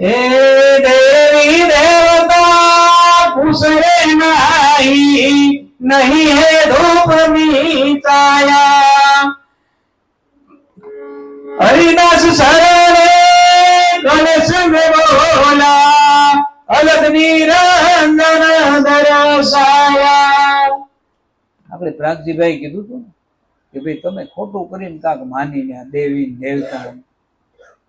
હે દેવી દેવતા પૂછે નાહી, નહીં હે ધૂપની છાયા. હરિદાસ શરણે ગણેશ મે બોલા અલગ નિરંજન દરસાયા આપણે પ્રાગજીભાઈ કીધું હતું કે ભાઈ તમે ખોટું કરીને કાંક માનીને ને દેવી દેવતા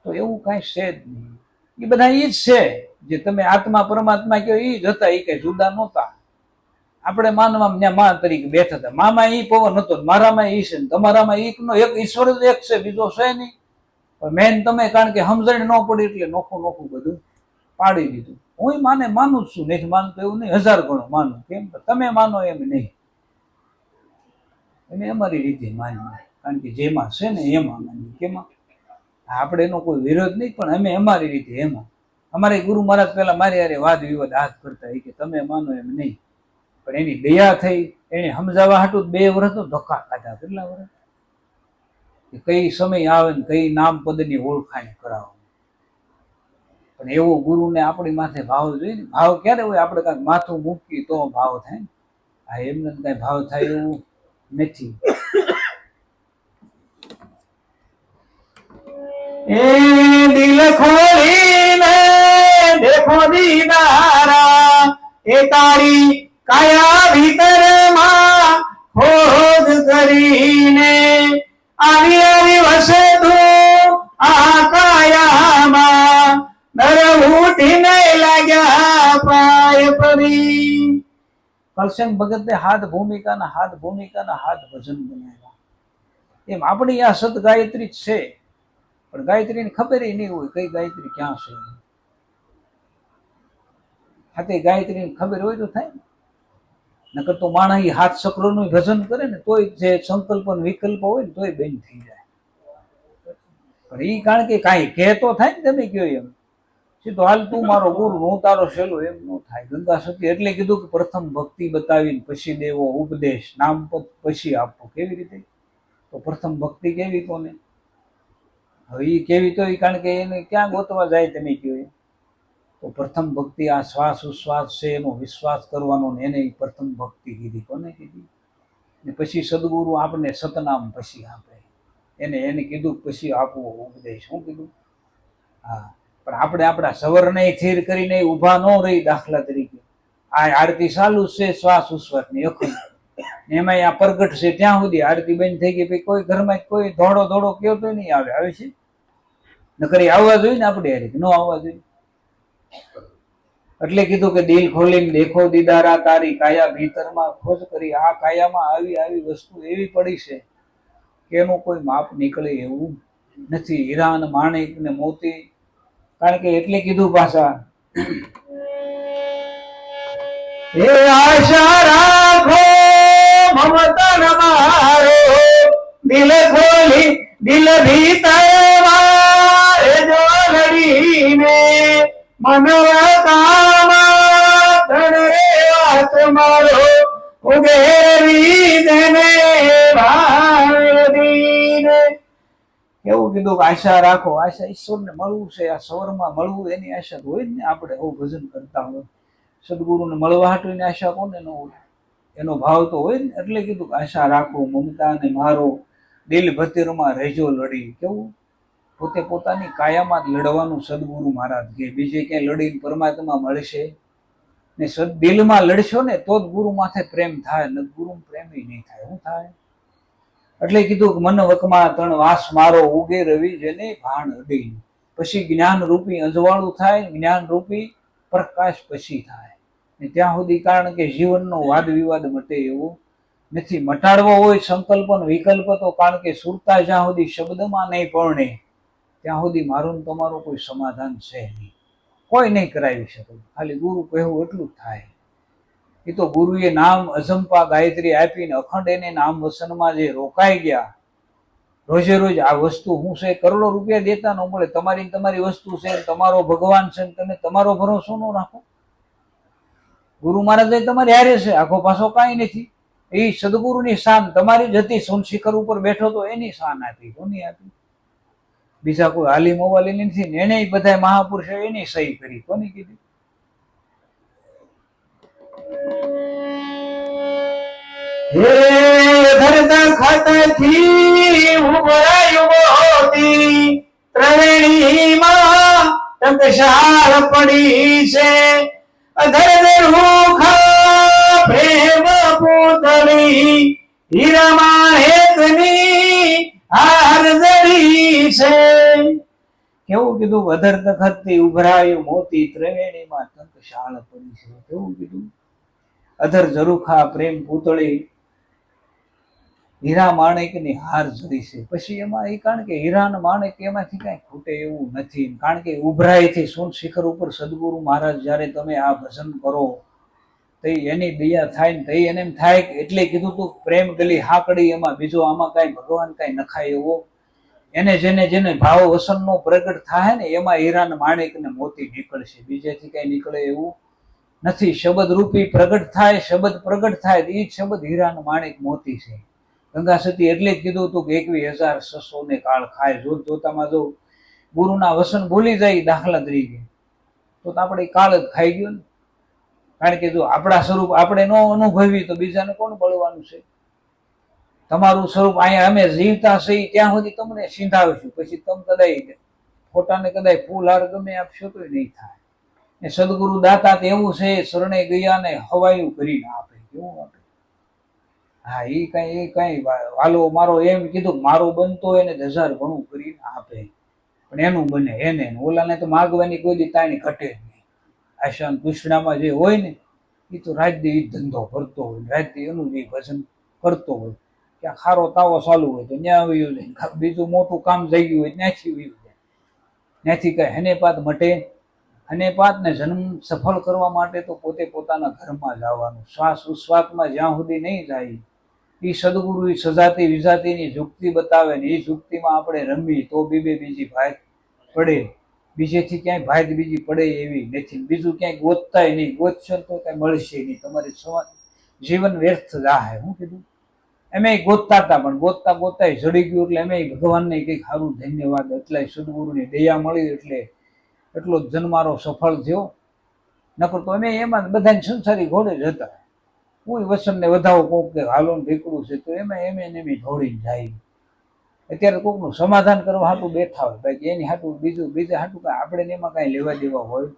તો એવું કાંઈ છે જ નહીં. એ બધા એ જ છે. જે તમે આત્મા પરમાત્મા કહો એ જ હતા એ કઈ જુદા નહોતા. આપણે માનવા ત્યાં મા તરીકે બેઠા હતા. મામાં એ પવન હતો મારામાં એ છે તમારામાં એકનો એક ઈશ્વર જ એક છે, બીજો છે નહીં. પણ મેન તમે કારણ કે સમજણ ન પડી એટલે નોખું નોખું બધું પાડી દીધું. હું માને માનું જ છું, નહીં માનતો એવું નહીં. હજાર ગણો માનું. કેમ? તમે માનો એમ નહીં. એને અમારી રીતે માનીએ. કારણ કે જેમાં છે ને એમાં માનીએ. કેમાં? આપણે એનો કોઈ વિરોધ નહીં, પણ અમે અમારી રીતે એમાં. અમારે ગુરુ મહારાજ પહેલાં મારી હારે વાદ વિવાદ હાથ કરતા કે તમે માનો એમ નહીં. પણ એની દયા થઈ, એને સમજાવવા હાટું બે વર્ષ ધક્કા ખાધા. કેટલા વર્ષ કઈ સમય આવે ને કઈ નામ પદની ઓળખાણ કરાવો. પણ એવો ગુરુને આપણી માથે ભાવ જોઈએ ને, ભાવ ક્યારે હોય? આપણે કાંઈક માથું મૂકીએ તો ભાવ થાય ને. આ એમને કાંઈ ભાવ થાય એવું નથી. એ દિલ ખોલીને દેખો દીદારા એ તારી કાયા ભીતરમાં માં કરીને આવી આવી વસે તું આ કાયામાં દર ઉઠીને લાગ્યા પાય પડી. કલશંગ ભગતે હાથ ભૂમિકાના હાથ ભૂમિકાના હાથ ભજન બનાવ્યા. એમ આપણી આ સદગાયત્રી છે. પણ ગાયત્રીને ખબર નહીં હોય કઈ ગાયત્રી ક્યાં છે. હા તે ગાયત્રીને ખબર હોય તો થાય નકર તો માણસ હાથ સકરોનું ભજન કરે ને તોય જે સંકલ્પ વિકલ્પ હોય ને તોય બંધ થઈ જાય. પણ એ કારણ કે કાંઈ કહે તો થાય ને તમે કહો એમ. સીધો હાલ તું મારો ગુરુ, હું તારો છેલ્લો, એમ ન થાય. ગંગા સતી એટલે કીધું કે પ્રથમ ભક્તિ બતાવીને પછી દેવો ઉપદેશ, નામ પદ પછી આપવો કેવી રીતે? તો પ્રથમ ભક્તિ કેવી કોને? હવે એ કેવી તો એ કારણ કે એને ક્યાં ગોતવા જાય તમે કહો તો પ્રથમ ભક્તિ આ શ્વાસ ઉશ્વાસ છે, એનો વિશ્વાસ કરવાનો ને એને પ્રથમ ભક્તિ કીધી. કોને કીધી? ને પછી સદગુરુ આપણને સતનામ પછી આપે. એને એને કીધું પછી આપવો ઉપદેશ. શું કીધું? હા. પણ આપણે આપણા સવરને થીર કરીને ઊભા ન રહી દાખલા તરીકે. આ આરતી ચાલુ છે શ્વાસ ઉશ્વાસની અખંડ. એમાં આ પ્રગટ છે. ત્યાં સુધી આરતી બંધ થઈ ગઈ. પછી કોઈ ઘરમાં કોઈ ધોડો ધોડો કયો તો નહીં આવે. આવે છે? નકર આવવા જોઈએ ને આપણે હારે ન આવવા જોઈએ. એટલે કીધું કે દિલ ખોલીને દેખો દીદારા તારી કાયા ભીતરમાં ખોજ કરી. આ કાયામાં આવી આવી વસ્તુ એવી પડી છે કે એનું કોઈ માપ નીકળે એવું નથી. હીરા અને માણેક ને મોતી. કારણ કે એટલે કીધું પાછા. એ આશા રાખો, મમતા મારો. દિલ ખોલી, દિલ ભીતરમાં એવું કીધું કે આશા રાખો, આશા ઈશ્વરને મળવું છે, આ સવરમાં મળવું એની આશા હોય ને આપણે એવું ભજન કરતા હોય. સદગુરુને મળવા હાટુની આશા કોને ન હોય? એનો ભાવ તો હોય ને. એટલે કીધું આશા રાખો મમતા ને મારો, દિલ ભતીરમાં રહેજો લડી. કેવું? પોતે પોતાની કાયામાં જ લડવાનું સદગુરુ મહારાજ કે બીજે ક્યાંય લડીને પરમાત્મા મળશે ને સદ દિલમાં લડશો ને તો જ ગુરુ માથે પ્રેમ થાય, ન ગુરુ પ્રેમ નહીં થાય. શું થાય? એટલે કીધું કે, મન વકમાં તણ વાસ મારો ઉગે રવિ જેને ભાણ અડી પછી જ્ઞાન રૂપી અજવાળું થાય જ્ઞાન રૂપી પ્રકાશ પછી થાય. ને ત્યાં સુધી કારણ કે જીવનનો વાદ વિવાદ મટે એવો નથી. મટાડવો હોય સંકલ્પ વિકલ્પ તો કારણ કે સુરતા જ્યાં સુધી શબ્દમાં નહીં પરણે. ત્યાં સુધી મારું તમારું કોઈ સમાધાન છે નહીં. કોઈ નહીં કરાવી શકે. ખાલી ગુરુ કહેવું એટલું જ થાય. એ તો ગુરુએ નામ અજંપા ગાયત્રી આપીને અખંડ એને નામ વસનમાં જે રોકાઈ ગયા, રોજે રોજ આ વસ્તુ હું છે કરોડો રૂપિયા દેતા ન મળે. તમારી તમારી વસ્તુ છે તમારો ભગવાન છે તમે તમારો ભરોસો ન રાખો. ગુરુ મહારાજ તમારી હારે છે, આખો પાછો કાંઈ નથી. એ સદગુરુની શાન તમારી જ હતી. સોનશિખર ઉપર બેઠો તો એની શાન આપી, કોની આપી? બીજા કોઈ આલિમ મોવાલી નથી એને બધા મહાપુરુષો એની સહી કરી. કોની કીધી? હે ધરતા ખાતથી હોતી ત્રણેણી માં ટંકશાળ પડી છે. અધર રૂખા પ્રેમ પૂતળી. હીરામાં હેતની હાર જડી છે. કેવું કીધું? અધર તખતથી ઉભરાયું મોતી ત્રિવેણીમાં તંકશાળ પડી છે. કેવું કીધું? અધર ઝરૂખા પ્રેમ પૂતળી હીરા માણેકની હાર જડી છે. પછી એમાં એ કારણ કે હીરા માણેક એમાંથી કાંઈ ખૂટે એવું નથી. કારણ કે ઉભરાયથી શું શિખર ઉપર સદગુરુ મહારાજ જ્યારે તમે આ ભજન કરો, તો એની દયા થાય ને તો એને એમ થાય એટલે કીધું તું પ્રેમ ગલી હાકડી એમાં બીજો આમાં કાંઈ ભગવાન કાંઈ નખાય એવો એને જેને જેને ભાવ વસનનો પ્રગટ થાય ને એમાં હીરાન માણેક ને મોતી નીકળશે. બીજેથી કાંઈ નીકળે એવું નથી. શબ્દ રૂપી પ્રગટ થાય, શબ્દ પ્રગટ થાય એ જ શબ્દ હીરાન માણેક મોતી છે. ગંગા સતી એટલે જ કીધું હતું કે એકવીસ હજાર છસો ને કાળ ખાય. જોત જોતામાં જો ગુરુના વસન ભૂલી જાય દાખલા તરીકે, તો આપણે કાળ જ ખાઈ ગયો ને. કારણ કે જો આપણા સ્વરૂપ આપણે ન અનુભવી તો બીજાને કોણ બળવાનું છે? તમારું સ્વરૂપ અહીંયા અમે જીવતા છીએ, ત્યાં સુધી તમને સિંધાવીશું. પછી તમે કદાચ ફોટાને કદાચ ફૂલ હાર ગમે આપશો તો નહીં થાય. એ સદગુરુ દાતા તો એવું છે, શરણે ગયા ને હવાયું કરીને આપે. કેવું આપે. હા એ કઈ એ કઈ વાલો મારો એમ કીધું, મારો બનતો હોય ને હજાર ઘણું કરીને આપે. પણ એનું બને, એને ઓલાને તો માગવાની કોઈ દી તાણી ઘટે જ નહીં. આશાન કૃષ્ણામાં જે હોય ને એ તો રાત દી ધંધો કરતો હોય રાત એનું જે ભજન કરતો હોય. ત્યાં ખારો તાવો ચાલુ હોય તો ત્યાં વયું જાય. બીજું મોટું કામ થઈ ગયું હોય ત્યાંથી વયું જાય. ત્યાંથી કહે હને પાત મટે અને પાતને જન્મ સફળ કરવા માટે તો પોતે પોતાના ઘરમાં જવાનું. શ્વાસ ઉશ્વાસમાં જ્યાં સુધી નહીં જાય એ સદગુરુ એ સજાતી વિજાતીની યુક્તિ બતાવે ને એ યુક્તિમાં આપણે રમી તો બીબે બીજી ભાત પડે. બીજેથી ક્યાંય ભાત બીજી પડે એવી નથી. બીજું ક્યાંય ગોતતાય નહીં. ગોતશો તો કાંઈ મળશે નહીં. તમારી જીવન વ્યર્થ જાહે. હું કીધું? એમે ગોતતા હતા પણ ગોતતા ગોતતા જડી ગયું એટલે એમે ભગવાનને કંઈક સારું ધન્યવાદ, એટલે સદગુરુની દયા મળી એટલે એટલો જન્મારો સફળ થયો. નકર તો અમે એમાં બધાને સંસારી ઘોડે જ હતા. કોઈ વસનને વધાવો કોક કે હાલો ઢીકડું છે, તો એમાં એમે ને એમ દોડીને જાય. અત્યારે કોકનું સમાધાન કરવા હાટું બેઠા હોય, બાકી એની હાટું બીજું, બીજા હાટું કાંઈ આપણે એમાં કાંઈ લેવા દેવા હોય.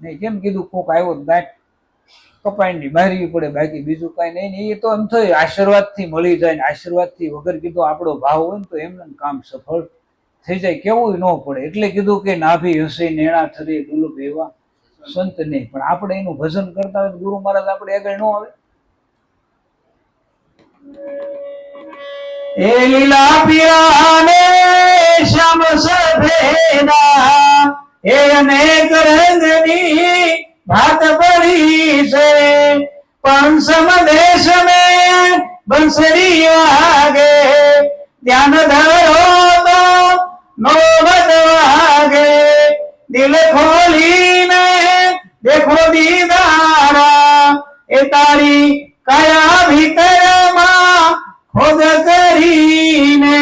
નહીં, કેમ કીધું કોક આવ્યો ગાંઠ કપાઈને મારવી પડે, બાકી બીજું કાંઈ નહીં ને એ તો એમ થાય, આશીર્વાદથી મળી જાય ને આશીર્વાદથી વગર કીધું આપણો ભાવ હોય ને તો એમને કામ સફળ થઈ જાય, કેવું ન પડે. એટલે કીધું કે નાભી હસે નેણા થરી દુર્લભ એવા સંત નહીં. પણ આપણે એનું ભજન કરતા હોય ગુરુ મહારાજ આપણે આગળ ન આવે. એ લીલા પિયાને શમ સભેના એ અનેક રંગની ભાત પડી પંચમ દેશ મે બંસરી વાગે. ધ્યાન ધરો તો નોબત વાગે. દિલ ખોલીને દેખો દીદારા એ તારી કયા ભીતરમાં ખોદ કરીને.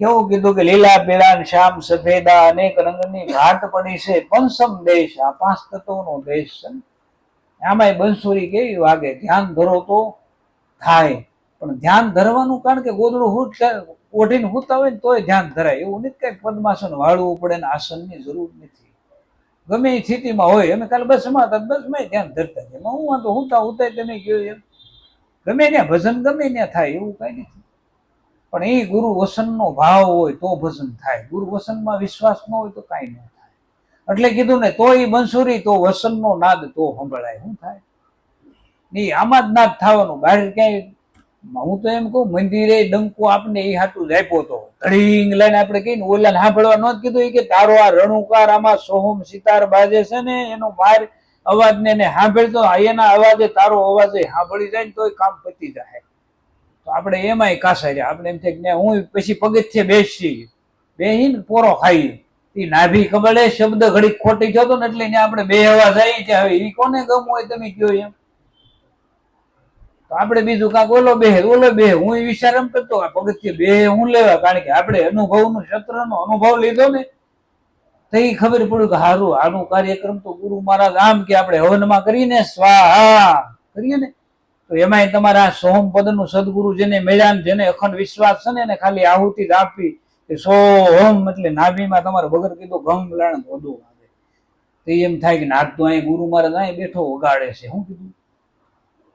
કેવું કીધું કે લીલા, પીળા શ્યામ સફેદા અનેક રંગની ઘાટ પડી છે. પંચમ દેશ આ પાંચ તત્વોનો દેશ છે. આમાંય બંસુરી કેવી વાગે? ધ્યાન ધરો તો થાય. પણ ધ્યાન ધરવાનું કારણ કે ગોદડું હું ઓઢીને હુતા હોય ને તોય ધ્યાન ધરાય. એવું નથી કંઈક પદ્માસન વાળવું પડે ને આસનની જરૂર નથી. ગમે એ સ્થિતિમાં હોય, અમે કાલે બસમાં હતા બસમાં ધ્યાન ધરતા એમાં હું વાંધો હુતા હુતા તમે કહ્યું એમ. ગમે ત્યાં ભજન, ગમે ત્યાં થાય, એવું કાંઈ નથી. પણ એ ગુરુ વસનનો ભાવ હોય તો ભજન થાય. ગુરુ વસનમાં વિશ્વાસ ન હોય તો કાંઈ ન થાય. એટલે કીધું ને તો એ બંસુરી તો વસનનો નાદ તો સંભળાય. શું થાય? એ આમાં જ નાદ થવાનું. બહાર ક્યાંય હું તો એમ કહું મંદિરે ડંકો આપને એ હાટું જ આપ્યો હતો ધડીંગ લઈને આપણે કહીને ઓલા સાંભળવા ન કીધું કે તારો આ રણુકાર આમાં સોહમ સિતાર બાજે છે ને એનો માર અવાજને એને સાંભળતો એના અવાજે તારો અવાજે સાંભળી જાય ને તોય કામ પતી જાય. તો આપણે એમાંય કાસા જાય આપણે એમ થાય કે ના, હું પછી પગથિયે બેસી બેહીને પોરો ખાઈ. નાભી કબડે શબ્દ ઘડી ખોટી જતો ને એટલે આપણે બે હવા જાય છે હવે એ કોને ગમ હોય તમે કયો એમ. તો આપણે બીજું કાંક ઓલો બે ઓલો બે હું વિચાર એમ કરતો પગથિયે બે હું લેવા, કારણ કે આપણે અનુભવનું ક્ષેત્રનો અનુભવ લીધો ને, તો એ ખબર પડ્યું કે હારું, આનું કાર્યક્રમ તો ગુરુ મહારાજ આમ કે આપણે હવનમાં કરીને સ્વાહા કરીએ ને, તો એમાંય તમારા સોમ સોહમ પદનું સદગુરુ જેને મેળ્યા ને જેને અખંડ વિશ્વાસ છે ને, એને ખાલી આહુતિ જ આપી કે સોહમ એટલે નાભીમાં તમારે વગર કીધું ગમ લાણ વધુ આવે તો એમ થાય કે નાથ તો અહીં ગુરુ મહારાજ અહીં બેઠો વગાડે છે. શું કીધું?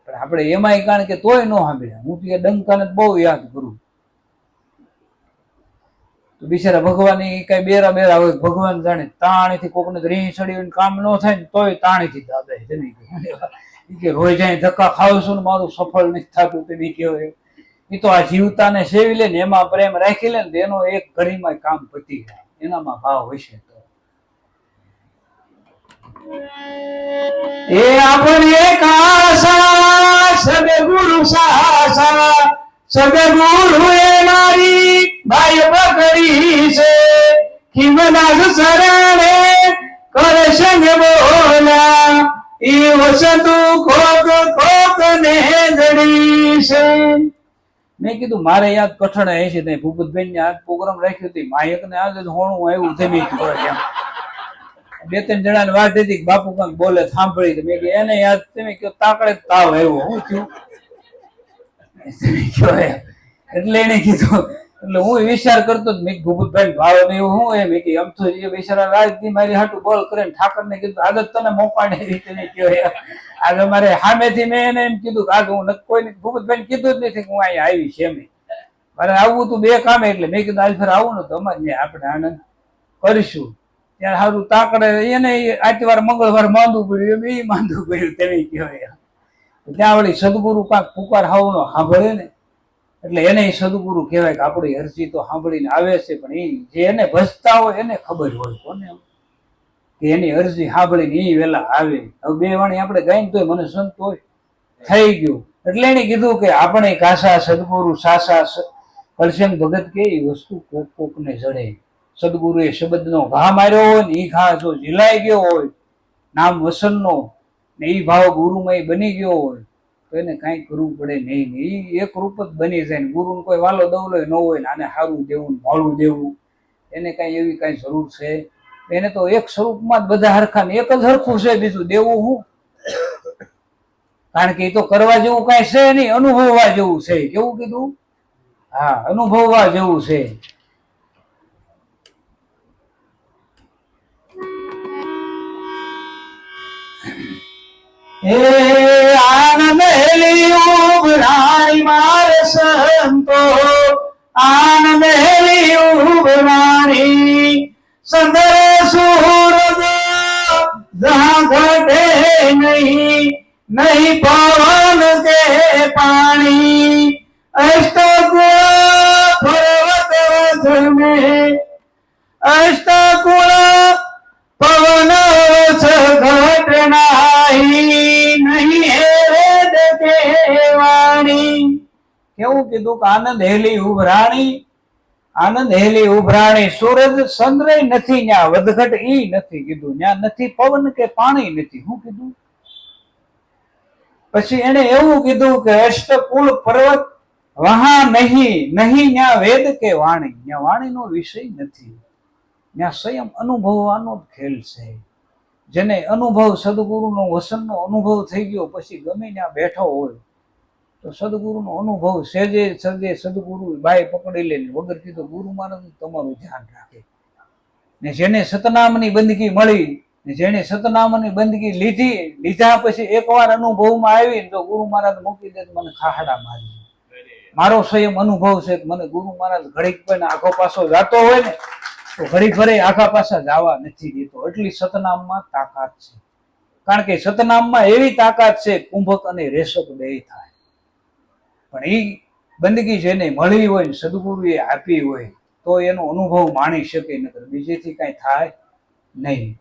પણ આપણે એમાંય કારણ કે તોય ન સાંભળ્યા. હું તો એ ડંકાને બહુ યાદ કરું. તો બિચારા ભગવાન એ કઈ બેરા બેરા હોય, ભગવાન જાણે તાણીથી કોકને રીહ ચડી કામ ન થાય ને તોય તાણીથી દાદા જમી ગયું. કે રોજ ધક્કા ખાવ છું ને મારું સફળ નથી થતું તે બી કહેવાય એ તો આ જીવતાને સેવી લે ને એમાં પ્રેમ રાખી લે ને એનો એક ઘડીમાં કામ પતી જાય. એનામાં ભાવ હશે તો. એ આપણે કાસા ગુરુ સાસા સદગુરુ એ મારી ભાઈ પકડી છે. ખીમનાથ સરણે કરે સંગ બોલા એ વસતું ખોક ખોક ને જડી છે. મેં કીધું મારે યાદ કઠણ હે છે ત્યાં ભૂપતભાઈ ને આજ પ્રોગ્રામ રાખ્યો હતી માયક ને આજે હોણું આવ્યું ધમી એમ બે ત્રણ જણાને વાત હતી કે બાપુ કંઈક બોલે સાંભળી તો મેં કીધું એને યાદ તમે કયો તાકડે તાવ આવ્યો હું થયું. એટલે એને કીધું એટલે હું વિચાર કરતો જ મેં ભૂપતભાઈ ભાવ ને એવું હું? એમ કીધું, એમ તો એ બિચારા રાજની મારી હાટું બોલ કરે ઠાકર ને કીધું આગળ તને મોકાડે રીતે મેં કયો. આજે મારે સામેથી મેં એને એમ કીધું કે આજે હું કોઈ ભૂપતભાઈ કીધું. જ નથી કે હું અહીંયા આવી છે એમ. મારે આવવું તું બે કામે, એટલે મેં કીધું આજ ફેર આવું ને તો અમારે આપણે આનંદ કરીશું. ત્યારે સારું તાકડે એને આટવાર મંગળવાર માંદું પડ્યું, એમ એ માંદું પડ્યું, તેને કહેવાય. ત્યાં વળી સદગુરુ કાંક પુકાર હાવનો સાંભળે ને એટલે એને સદગુરુ કહેવાય કે આપણી અરજી તો સાંભળીને આવે છે, પણ એ જે એને ભજતા હોય એને ખબર હોય, કોને? કે એની અરજી સાંભળીને એ વહેલા આવે. હવે બે વાણી આપણે ગાઈને તોય મને સંતોષ થઈ ગયું. એટલે એને કીધું કે આપણે કાસા સદગુરુ સાસા સ- ભગત કે એ વસ્તુ કોક કોકને જડે. સદગુરુએ શબ્દનો ઘા માર્યો હોય ને એ ઘા જો ઝીલાઈ ગયો હોય, નામ વસનનો ને એ ભાવ ગુરુમય બની ગયો હોય તો એને કાંઈ કરવું પડે નહીં એ એક રૂપ જ બની જાય ને ગુરુને કોઈ વાલો દવલો ન હોય ને આને સારું દેવું મોડું દેવું, એને કાંઈ એવી કાંઈ જરૂર છે? એને તો એક સ્વરૂપમાં જ બધા હરખા ને એક જ હરખું છે બીજું દેવું હું? કારણ કે એ તો કરવા જેવું કાંઈ છે નહીં, અનુભવવા જેવું છે. કેવું કીધું? હા, અનુભવવા જેવું છે. હે સંતો આનંદ હેલિયું ભરાણી સંદર સૂરજ જહાં ઘટે નહીં નહીં પવન કે પાણી. અષ્ટ પર્વત રથ અષ્ટ કીધું કે આનંદ હેલી ઉભરાણી, આનંદ હેલી ઉભરાણી, સૂરજ ચંદ્ર નથી ન્યા, વધઘટ ઈ નથી કીધું. ન્યા નથી પવન કે પાણી નથી. હું કીધું? પછી એને એવું કીધું કે અષ્ટકુલ પર્વત વહા નહીં નહીં ન્યા વેદ કે વાણી. ન્યા વાણીનો વિષય નથી. ત્યાં સ્વયં અનુભવવાનો જ ખેલ છે. જેને અનુભવ સદગુરુનો વસનનો અનુભવ થઈ ગયો, પછી ગમે ત્યાં બેઠો હોય તો સદગુરુનો અનુભવ સહેજે સજે સદગુરુ બાય પકડી લે વગર કીધું, ગુરુ મહારાજ તમારું ધ્યાન રાખે. ને જેને સતનામની બંદગી મળી, ને જેને સતનામની બંદગી લીધી, લીધા પછી એકવાર અનુભવમાં આવી તો ગુરુ મહારાજ મૂકી દે મને ખાહડા મારી મારો સ્વયં અનુભવ છે કે મને ગુરુ મહારાજ ઘડીક પણ આખો પાછો જાતો હોય ને, તો ઘડી ઘરે આખા પાછા જવા નથી દેતો. એટલી સતનામમાં તાકાત છે. કારણ કે સતનામમાં એવી તાકાત છે કુંભક અને રેશક બે થાય. પણ એ બંદગી જેને મળી હોય ને સદગુરુએ આપી હોય, તો એનો અનુભવ માણી શકે નકર. બીજેથી કાંઈ થાય નહીં.